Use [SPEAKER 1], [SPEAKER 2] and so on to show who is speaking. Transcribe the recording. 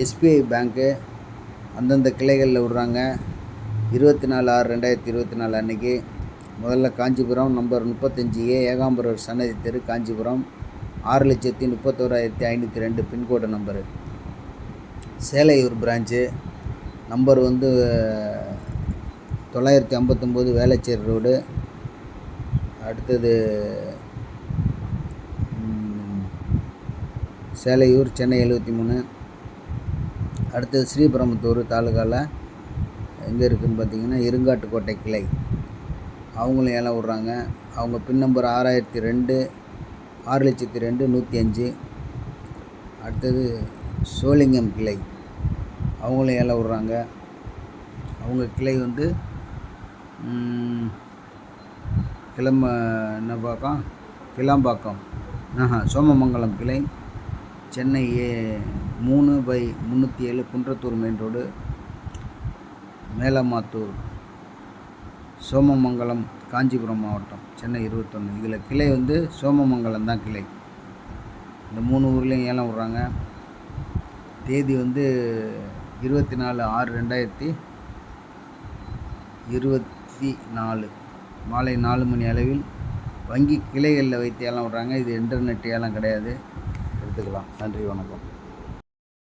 [SPEAKER 1] SBI பேங்க்கு அந்தந்த கிளைகளில் விட்றாங்க. இருபத்தி நாலு ஆறு ரெண்டாயிரத்தி இருபத்தி நாலு அன்றைக்கி முதல்ல காஞ்சிபுரம் நம்பர் முப்பத்தஞ்சு ஏ ஏகாம்பரர் சன்னதி தெரு காஞ்சிபுரம். ஆறு லட்சத்தி முப்பத்தோராயிரத்தி ஐநூற்றி ரெண்டு pin code number. Selaiyur branch. Number வந்து தொள்ளாயிரத்தி ஐம்பத்தொம்போது வேளச்சேரி ரோடு. அடுத்தது சேலையூர் சென்னை எழுபத்தி மூணு. அடுத்தது ஸ்ரீபெரும்புத்தூர் தாலுக்காவில் எங்கே இருக்குதுன்னு பார்த்தீங்கன்னா இருங்காட்டுக்கோட்டை கிளை. அவங்களும் ஏலம் விட்றாங்க. அவங்க பின் நம்பர் ஆறாயிரத்தி ரெண்டு ஆறு லட்சத்தி ரெண்டு நூற்றி அஞ்சு. அடுத்தது சோளிங்கம் கிளை. அவங்களும் ஏலம் விட்றாங்க. அவங்க கிளை வந்து கிளம்ப என்ன பார்க்கம் கிளாம்பாக்கம். ஆஹா சோமமங்கலம் கிளை. சென்னை ஏ மூணு பை முந்நூற்றி ஏழு குன்றத்தூர் மெயின் ரோடு மேலமாத்தூர் சோமமங்கலம் காஞ்சிபுரம் மாவட்டம் சென்னை இருபத்தொன்று இதில் கிளை வந்து சோமமங்கலம் தான் கிளை. இந்த மூணு ஊர்லேயும் ஏலம் விட்றாங்க. தேதி வந்து இருபத்தி நாலு ஆறு ரெண்டாயிரத்தி இருபத்தி நாலு மாலை நாலு மணி அளவில் வங்கி கிளைகளில் வைத்து ஏலம் விட்றாங்க. இது இன்டர்நெட் ஏலம் கிடையாது. எடுத்துக்கலாம். நன்றி வணக்கம்.